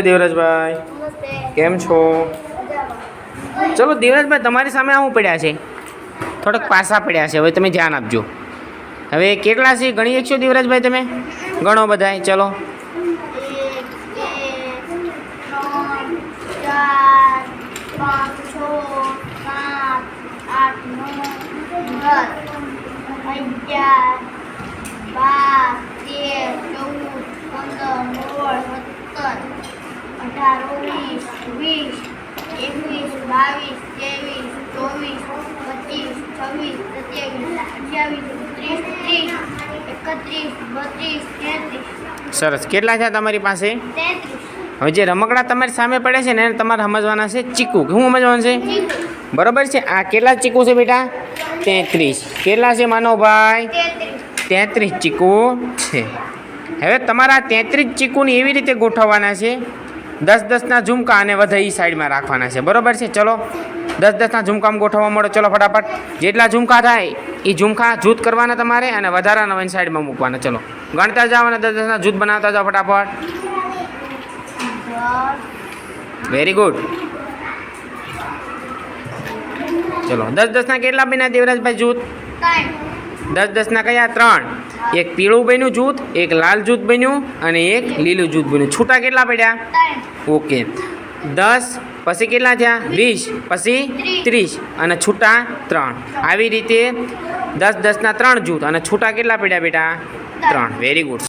દેવરાજભાઈ. કેમ છો. ચલો દેવરાજભાઈ તમારી સામે આવું પડ્યા છે. થોડાક પાસા પડ્યા છે હવે તમે ધ્યાન આપજો. હવે કેટલા છે ગણી શકશો દેવરાજભાઈ તમે? ગણો બધાય ચલો. અગિયાર બાર તેર ચૌદ પંદર સોળ સત્તર અઢાર ઓગણીસ વીસ એકવીસ બાવીસ ત્રેવીસ ચોવીસ પચીસ છવ્વીસ સત્યાવીસ અઠ્યાવીસ ત્રીસ ત્રીસ એકત્રીસ બત્રીસ તેત્રીસ. સરસ. કેટલા છે તમારી પાસે? હવે જે રમકડા તમારી સામે પડે છે ને એને તમારે સમજવાના છે ચીકુ. શું સમજવાનું છે? બરોબર છે? આ કેટલા ચીકુ છે બેટા? તેત્રીસ. કેટલા છે માનવભાઈ? તેત્રીસ. તેત્રીસ ચીકુ છે. હવે તમારા તેત્રીસ ચીકુને એવી રીતે ગોઠવવાના છે? દસ દસના ઝુમકા અને વધે એ સાઈડમાં રાખવાના છે. બરાબર છે? ચલો. દસ દસના ઝુમકામાં ગોઠવવા મળો. ચલો ફટાફટ. જેટલા ઝુમકા થાય એ ઝુમકા જૂથ કરવાના તમારે અને વધારાના વન સાઈડમાં મૂકવાના. ચલો. ગણતા જાઓ અને દસ દસના જૂથ બનાવતા જાઓ ફટાફટ. વેરી ગુડ ચલો. દસ દસના કેટલા બન્યા દેવરાજભાઈ જૂથ? દસ દસના કયા? ત્રણ. એક પીળું બન્યું જૂથ એક લાલ જૂથ બન્યું અને એક લીલું જૂથ બન્યું. છૂટા કેટલા પડ્યા? ઓકે. દસ, પછી કેટલા થયા? વીસ. પછી ત્રીસ અને છૂટા ત્રણ. આવી રીતે દસ દસના ત્રણ જૂથ અને છૂટા કેટલા પડ્યા બેટા? ત્રણ. Very good